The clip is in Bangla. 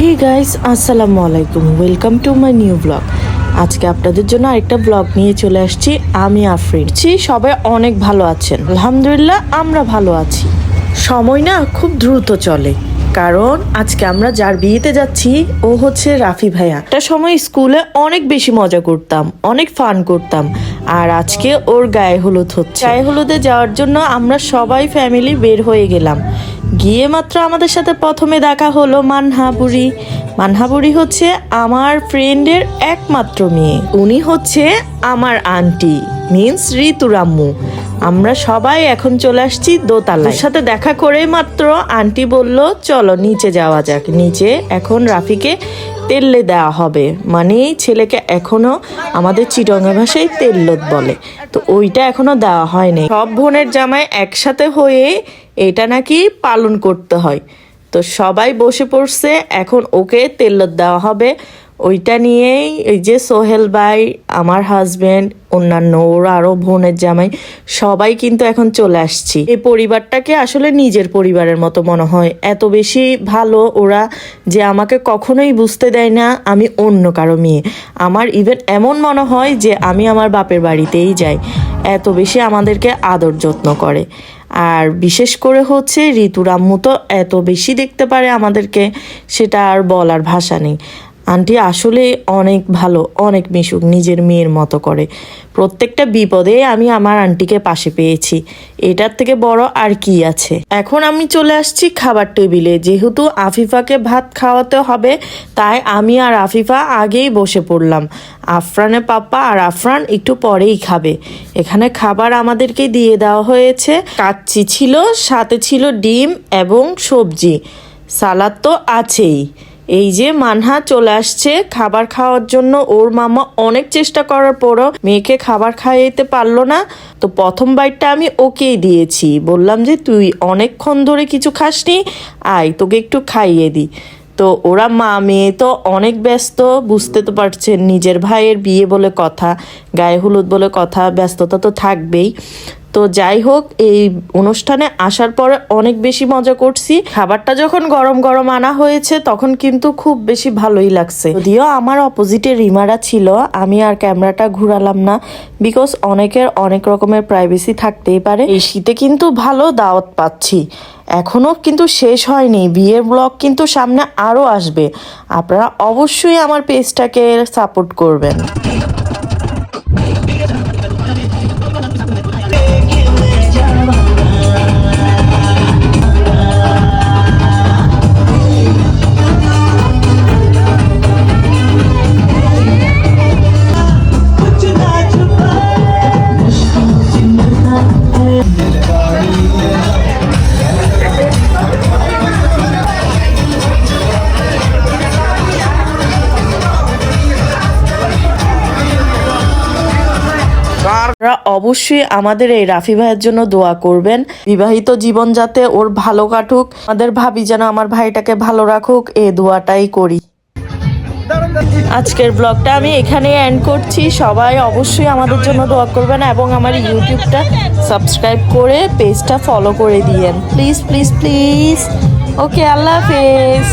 হে গাইস আসসালামু আলাইকুম। Welcome to my new blog আজকে আপনাদের জন্য আরেকটা ব্লগ নিয়ে চলে আসছি। আমি আফরিন। ছি, সবাই অনেক ভালো আছেন। আলহামদুলিল্লাহ আমরা ভালো আছি। সময় না খুব দ্রুত চলে। কারণ আজকে আমরা যার বিয়েতে যাচ্ছি ও হচ্ছে রাফি ভাইয়া। একটা সময় স্কুলে অনেক বেশি মজা করতাম অনেক ফান করতাম। আর আজকে ওর গায়ে হলুদ হচ্ছে। গায়ে হলুদে যাওয়ার জন্য আমরা সবাই ফ্যামিলি বের হয়ে গেলাম। গিয়ে মাত্র আমাদের সাথে প্রথমে দেখা হলো মানহাবুড়ি মানহাবুড়ি হচ্ছে আমার ফ্রেন্ডের একমাত্র মেয়ে। উনি হচ্ছে আমার আন্টি মিন্স ঋতুরাম্মু আমরা সবাই এখন চলে আসছি দোতলার সাথে দেখা করে মাত্র আন্টি বলল, চলো নিচে যাওয়া যাক। নিচে এখন রাফিকে তেল্লে দেওয়া হবে। মানে ছেলেকে এখনও আমাদের চিটঙ্গা ভাষায় তেল্লত বলে। তো ওইটা এখনও দেওয়া হয়নি। সব বোনের জামাই একসাথে হয়ে এটা নাকি পালন করতে হয়। তো সবাই বসে পড়ছে, এখন ওকে তেল্লত দেওয়া হবে। ওইটা নিয়েই এই যে সোহেল ভাই, আমার হাজব্যান্ড অন্যান্য ওরা আরও বোনের জামাই, সবাই কিন্তু এখন চলে আসছি। এই পরিবারটাকে আসলে নিজের পরিবারের মতো মনে হয়। এত বেশি ভালো ওরা যে আমাকে কখনোই বুঝতে দেয় না আমি অন্য কারও মেয়ে। আমার ইভেন এমন মনে হয় যে আমি আমার বাপের বাড়িতেই যাই। এত বেশি আমাদেরকে আদর যত্ন করে। আর বিশেষ করে হচ্ছে ঋতুর আম্মু তো এত বেশি দেখতে পারে আমাদেরকে, সেটা আর বলার ভাষা নেই। আন্টি আসলে অনেক ভালো, অনেক মিশুক, নিজের মেয়ের মতো করে। প্রত্যেকটা বিপদে আমি আমার আন্টিকে পাশে পেয়েছি। এটার থেকে বড় আর কি আছে? এখন আমি চলে আসছি খাবার টেবিলে। যেহেতু আফিফাকে ভাত খাওয়াতে হবে, তাই আমি আর আফিফা আগেই বসে পড়লাম। আফরানের পাপ্পা আর আফরান একটু পরেই খাবে। এখানে খাবার আমাদেরকে দিয়ে দেওয়া হয়েছে। কাচ্চি ছিল, সাথে ছিল ডিম এবং সবজি। সালাদ তো আছেই। এই যে মানহা চলে আসছে খাবার খাওয়ার জন্য, ওর মামা অনেক চেষ্টা করার পরও মেয়েকে খাবার খাইয়ে পারল না। তো প্রথম বাইটটা আমি ওকেই দিয়েছি। বললাম যে, তুই অনেকক্ষণ ধরে কিছু খাসনি, আয় তোকে একটু খাইয়ে দিই তো ওরা মা মেয়ে তো অনেক ব্যস্ত, বুঝতে তো পারছেন নিজের ভাইয়ের বিয়ে বলে কথা, গায়ে হলুদ বলে কথা, ব্যস্ততা তো থাকবেই। তো যাই হোক, এই অনুষ্ঠানে আসার পরে অনেক বেশি মজা করছি। খাবারটা যখন গরম গরম আনা হয়েছে, তখন কিন্তু খুব বেশি ভালোই লাগছে। যদিও আমার অপোজিটে রিমারা ছিল, আমি আর ক্যামেরাটা ঘুরালাম না বিকজ অনেকের অনেক রকমের প্রাইভেসি থাকতেই পারে। এই শীতে কিন্তু ভালো দাওয়াত পাচ্ছি। এখনও কিন্তু শেষ হয়নি, বিয়ের ব্লগ কিন্তু সামনে আরও আসবে। আপনারা অবশ্যই আমার পেজটাকে সাপোর্ট করবেন। আপনারা অবশ্যই আমাদের এই রাফি ভাইয়ের জন্য দোয়া করবেন। বিবাহিত জীবন যাতে ওর ভালো কাটুক, আমাদের ভাবি যেন আমার ভাইটাকে ভালো রাখুক, এ দোয়াটাই করি। আজকের ব্লগটা আমি এখানে এন্ড করছি। সবাই অবশ্যই আমাদের জন্য দোয়া করবেন এবং আমার ইউটিউবটা সাবস্ক্রাইব করে পেজটা ফলো করে দিয়েন। প্লিজ প্লিজ প্লিজ ওকে আল্লাহ হাফেজ।